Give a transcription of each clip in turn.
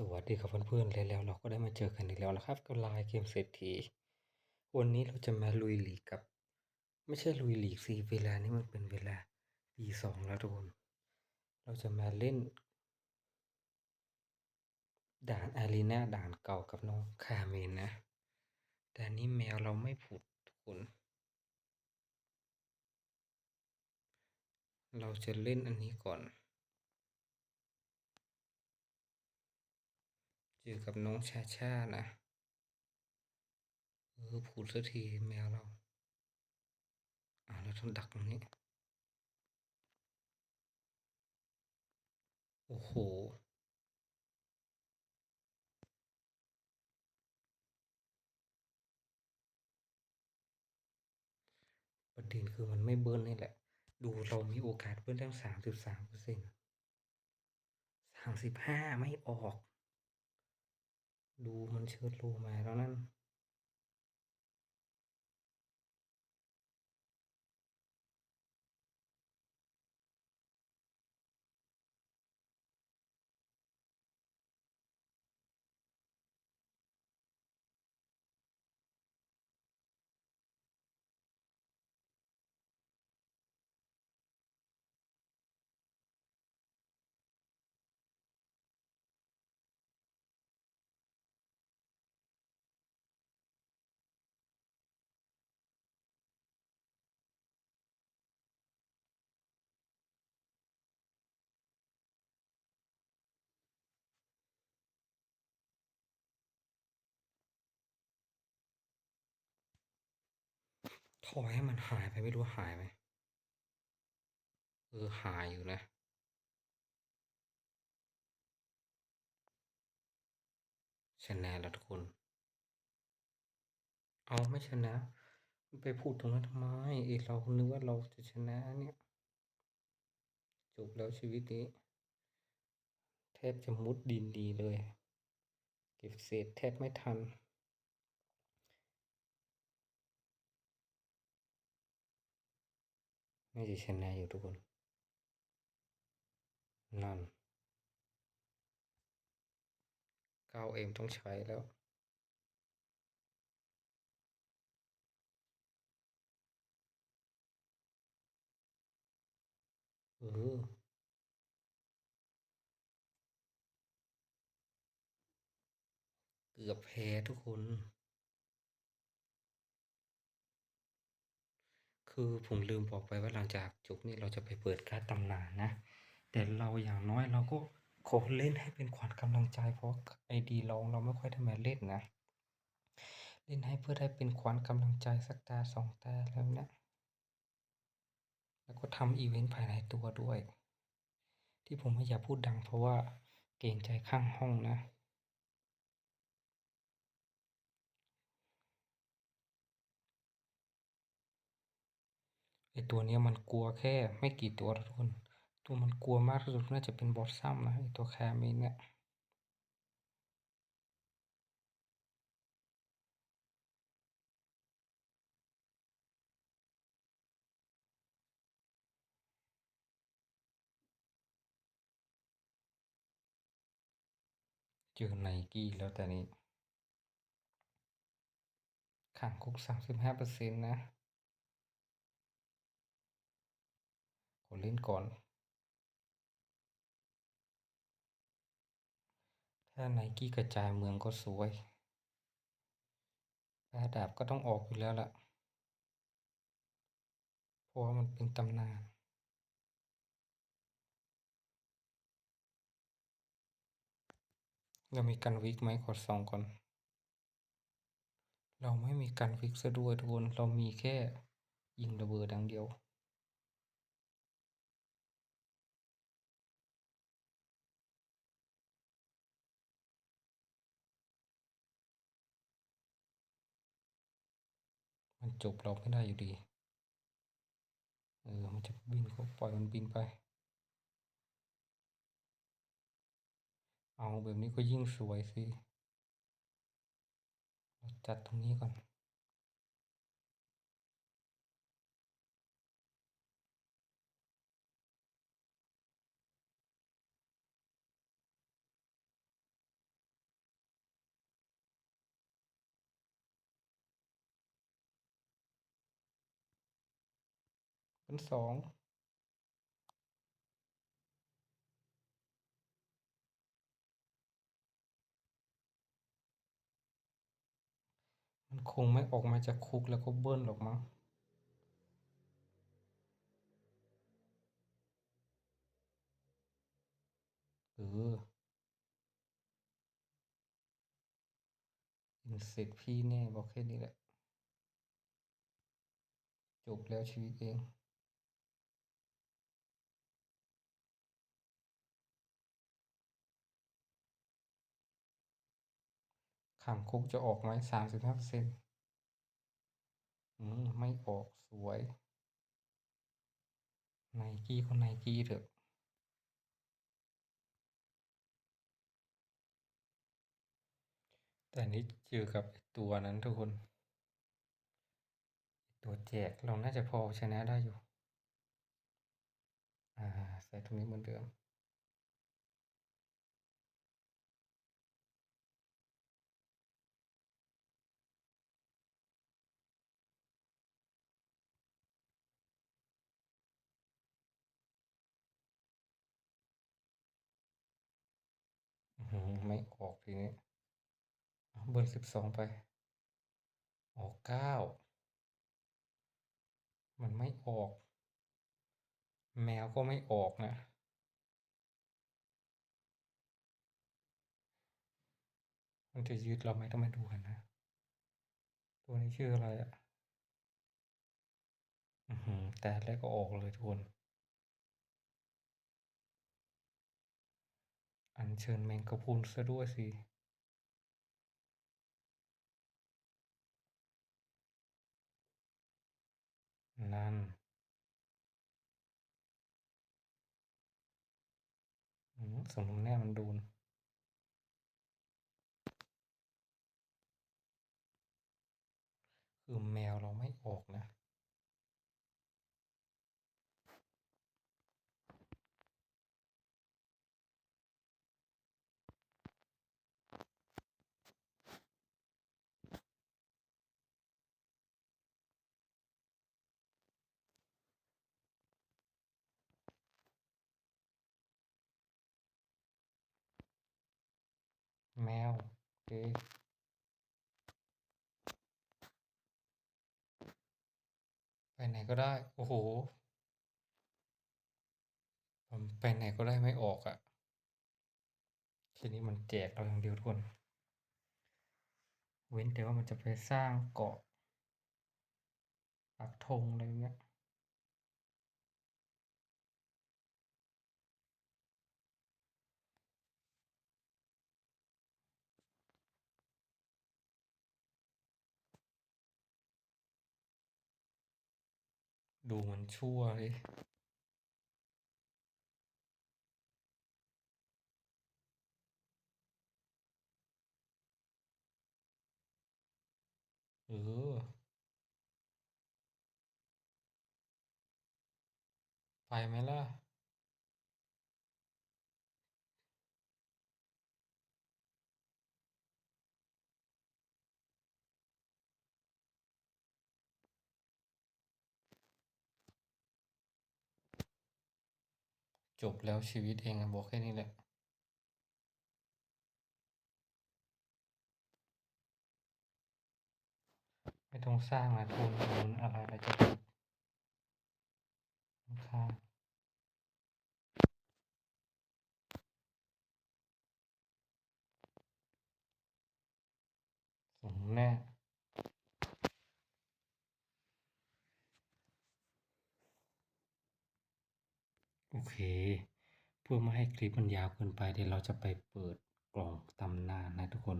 สวัสดีครับเพื่อนๆแล้วเราก็ได้มาเจอกันอีกแล้วนะครับกับลายเกมเศรษฐี วันนี้เราจะมาลุยหลีกกับ ไม่ใช่ลุยหลีกสิเวลานี้มันเป็นเวลาปีสองแล้วทุกคนเราจะมาเล่น ด่านอารีนาด่านเก่ากับน้องคาเมนนะแต่นี้แมวเราไม่ผุดทุกคน เราจะเล่นอันนี้ก่อน เจอกับน้องชาชานะ เออผุดสักทีแมวเราอ่าเราต้องดักตรงนี้ โอ้โหประเด็นคือมันไม่เบิ้ลนี่แหละ ดูเรามีโอกาสเบิ้ลตั้งสามสิบสามเปอร์เซ็นต์สามสิบห้าไม่ออก ดูมันเชิดโลมาแล้วนั่น ถอยให้มันหายไปไม่รู้หายไหมเออหายอยู่นะชนะแล้วทุกคน เอาไม่ชนะ ไปพูดตรงนั้นทำไมเอเรานึกว่าเราจะชนะเนี่ย จบแล้วชีวิตนี้ แทบจะมุดดินดีเลย เก็บเศษแทบไม่ทัน ไม่จะชนะอยู่ทุกคน นั่นเก้าเอ็มต้องใช้แล้วเออเกือบแพ้ทุกคน คือผมลืมบอกไปว่าหลังจากจบนี่เราจะไปเปิดการ์ดตำนานนะ แต่เราอย่างน้อยเราก็ขอเล่นให้เป็นขวัญกำลังใจเพราะไอดีเราเราไม่ค่อยได้มาเล่นนะ เล่นให้เพื่อได้เป็นขวัญกำลังใจสักตาสองตาแล้วเนะ แล้วก็ทำอีเวนต์ภายในตัวด้วย ที่ผมไม่อยากพูดดังเพราะว่าเกรงใจข้างห้องนะ ไอตัวเนี้ยมันกลัวแค่ไม่กี่ตัวทุกคน ตัวมันกลัวมากที่สุดน่าจะเป็นบอสซัมนะไอตัวแคมินเนี่ยเจอไนกี้แล้วแต่นี้ขังคุกสามสิบห้าเปอร์เซ็นต์นะ ขอเล่นก่อน ถ้าไนกี้กระจายเมืองก็สวยแปรดาบก็ต้องออกอยู่แล้วล่ะ เพราะว่ามันเป็นตำนานเรามีกันวิกไหมขอสองก่อน เราไม่มีกันวิกซะด้วยทุกคน เรามีแค่ยิงระเบิดดังเดียว มันจบเราไม่ได้อยู่ดี เออ มันจะบินก็ปล่อยมันบินไป เอาแบบนี้ก็ยิ่งสวยสิเราจัดตรงนี้ก่อน เป็นสองมันคงไม่ออกมาจากคุกแล้วก็เบิ้ลหรอกมั้งเออกินเสร็จพี่แน่บอกแค่นี้แหละ จบแล้วชีวิตเอง ขังคุกจะออกไหมสามสิบห้าเปอร์เซ็นต์อืมไม่ออกสวยไนกี้ก็ไนกี้เถอะแต่นี้เจอกับตัวนั้นทุกคน ตัวแจกเราน่าจะพอชนะได้อยู่ อ่า ใส่ตรงนี้เหมือนเดิม ไม่ออกทีนี้เอาเบอร์สิบสองไป ออกเก้า มันไม่ออก แมวก็ไม่ออกนะ มันจะยึดเราไหมต้องมาดูกันนะ ตัวนี้ชื่ออะไรอะแต่แรกก็ออกเลยทุกคน อัญเชิญแมงกะพรุนซะด้วยสินั่นอืมสมน้ำแน่มันโดนคือแมวเราไม่ออกนะ แมว โอเคไปไหนก็ได้ โอ้โหผมไปไหนก็ได้ไม่ออกอะ่ะ ทีนี้มันแจกเราอย่างเดียวทุกคน เว้นแต่ว่ามันจะไปสร้างเกาะปักธงอะไรเงี้ย ดูมันชั่วเลยเออไปไหมล่ะ จบแล้วชีวิตเองอะบอกแค่นี้แหละไม่ต้องสร้างนะทุนทุนอะไรอะไรจะถูกข้างสมแน่ โอเค เพื่อไม่ให้คลิปมันยาวเกินไปเดี๋ยวเราจะไปเปิดกล่องตำนานนะทุกคน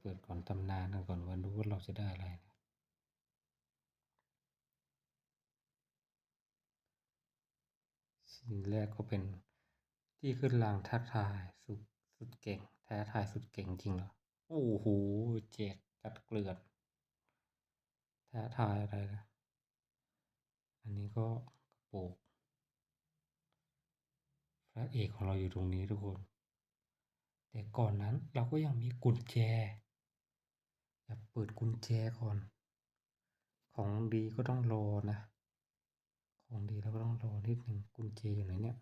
เปิดก่อนตำนานกันก่อนว่ารู้ว่าเราจะได้อะไรนะสิ่งแรกก็เป็นที่ขึ้นรางท้าทายสุดสุดเก่งท้าทายสุดเก่งจริงเหรอโอ้โหแจกกัดเกลือนท้าทายอะไรนะอันนี้ก็กระโปง ระเอกของเราอยู่ตรงนี้ทุกคน แต่ก่อนนั้นเราก็ยังมีกุญแจอย่าเปิดกุญแจก่อน ของดีก็ต้องรอนะ ของดีเราก็ต้องรอนิดหนึ่งกุญแจอยู่ไหนเนี่ย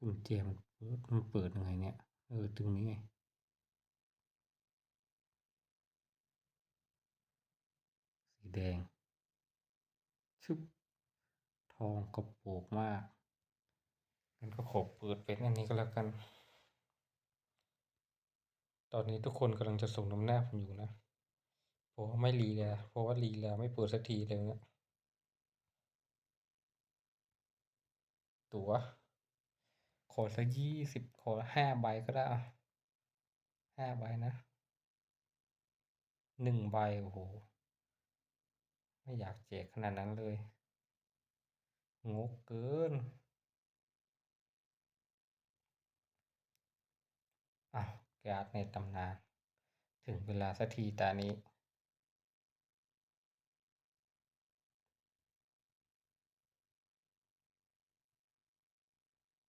กุญแจมันเปิดมันเปิดยังไงเนี่ยเออตรงนี้ไงสีแดง องกระโปกมากงั้นก็ขอเปิดเป็นอันนี้ก็แล้วกัน ตอนนี้ทุกคนกำลังจะส่งน้ำหน้าผมอยู่นะเพราะว่าไม่รีแล้วเพราะว่ารีแล้วไม่เปิดสักทีเลยเนี่ยตั๋ว ขอสักยี่สิบขอห้าใบก็ได้อะห้าใบนะหนึ่งใบโอ้โห ไม่อยากแจกขนาดนั้นเลย งกเกินอ้าวการ์ดในตำนาน ถึงเวลาสักทีตานี้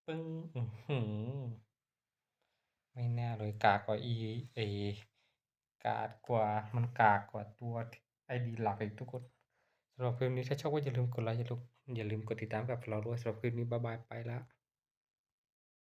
ปึ้งไม่แน่เลยกากกว่าอีไอ้กากกว่ามันกากกว่าตัวไอดีหลักอีกทุกคนสำหรับคลิปนี้ถ้าชอบก็อย่าลืมกดไลค์อย่าลืม อย่าลืมกดติดตามกับเราด้วยสำหรับคลิปนี้บ๊ายบายไปละ